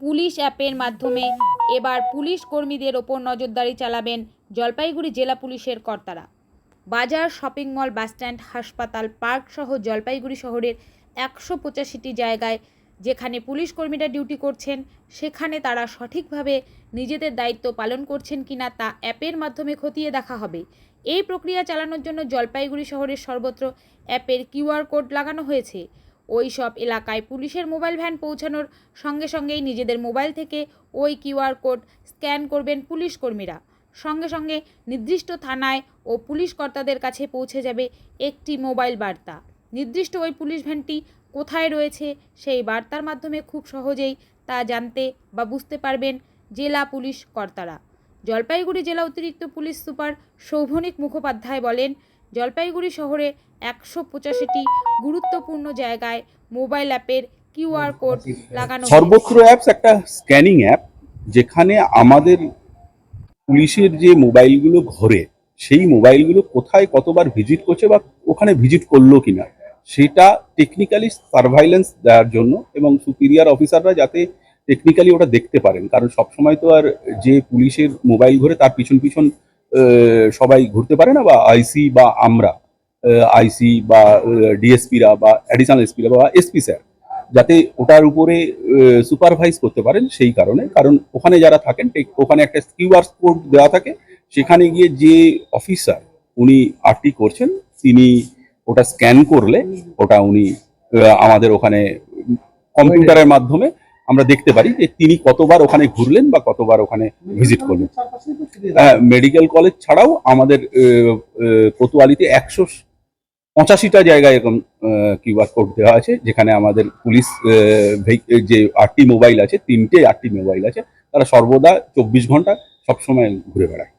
Police অ্যাপের মাধ্যমে এবার পুলিশ কর্মীদের ওপর নজরদারি চালাবেন জলপাইগুড়ি জেলা পুলিশের কর্তারা। বাজার শপিং মল বাসস্ট্যান্ড, হাসপাতাল, পার্ক সহ জলপাইগুড়ি শহরের একশো পঁচাশিটি জায়গায় যেখানে পুলিশ কর্মীরা ডিউটি করছেন, সেখানে তারা সঠিকভাবে নিজেদের দায়িত্ব পালন করছেন কিনা তা অ্যাপের মাধ্যমে খতিয়ে দেখা হবে। এই প্রক্রিয়া চালানোর জন্য জলপাইগুড়ি শহরের সর্বত্র অ্যাপের কিউআর কোড লাগানো হয়েছে। ওই সব এলাকায় পুলিশের মোবাইল ভ্যান পৌঁছানোর সঙ্গে সঙ্গেই নিজেদের মোবাইল থেকে ওই কিউআর কোড স্ক্যান করবেন পুলিশ কর্মীরা। সঙ্গে সঙ্গে নির্দিষ্ট থানায় ও পুলিশ কর্তাদের কাছে পৌঁছে যাবে একটি মোবাইল বার্তা। নির্দিষ্ট ওই পুলিশ ভ্যানটি কোথায় রয়েছে সেই বার্তার মাধ্যমে খুব সহজেই তা জানতে বা বুঝতে পারবেন জেলা পুলিশ কর্তারা। জলপাইগুড়ি জেলা অতিরিক্ত পুলিশ সুপার শৌভনিক মুখোপাধ্যায় বলেন জলপাইগুড়ি শহরে একশো পঁচাশিটি গুরুত্বপূর্ণ জায়গায় মোবাইল অ্যাপের কিউআর কোড লাগানো। সর্বত্র অ্যাপস একটা স্ক্যানিং অ্যাপ যেখানে আমাদের পুলিশের যে মোবাইলগুলো ঘরে, সেই মোবাইলগুলো কোথায় কতবার ভিজিট করছে বা ওখানে ভিজিট করল কিনা, সেটা টেকনিক্যালি সার্ভাইলেন্স দেওয়ার জন্য এবং সুপিরিয়ার অফিসাররা যাতে টেকনিক্যালি ওটা দেখতে পারেন কারণ সবসময় তো আর যে পুলিশের মোবাইল ঘরে, তার পিছন পিছন সবাই ঘুরতে পারে না বা আইসি বা আমরা আইসি বা ডিএসপিরা বা অ্যাডিশনাল এসপিরা বা এসপি স্যার যাতে ওটার উপরে সুপারভাইজ করতে পারেন সেই কারণে। কারণ ওখানে যারা থাকেন ঠিক ওখানে একটা কিউআর কোড দেওয়া থাকে সেখানে গিয়ে যে অফিসার উনি আরটি করছেন তিনি ওটা স্ক্যান করলে ওটা উনি আমাদের ওখানে কম্পিউটারের মাধ্যমে আমরা দেখতে পারি যে তিনি কতবার ওখানে ঘুরলেন বা কতবার ওখানে ভিজিট করলেন। মেডিকেল কলেজ ছাড়াও আমাদের কোতোয়ালিতে একশো পঁচাশিটা জায়গায় এরকম কিউআর কোড দেওয়া আছে, যেখানে আমাদের পুলিশ যে আটটি মোবাইল আছে, তিনটে আটটি মোবাইল আছে, তারা সর্বদা চব্বিশ ঘণ্টা সবসময় ঘুরে বেড়ায়।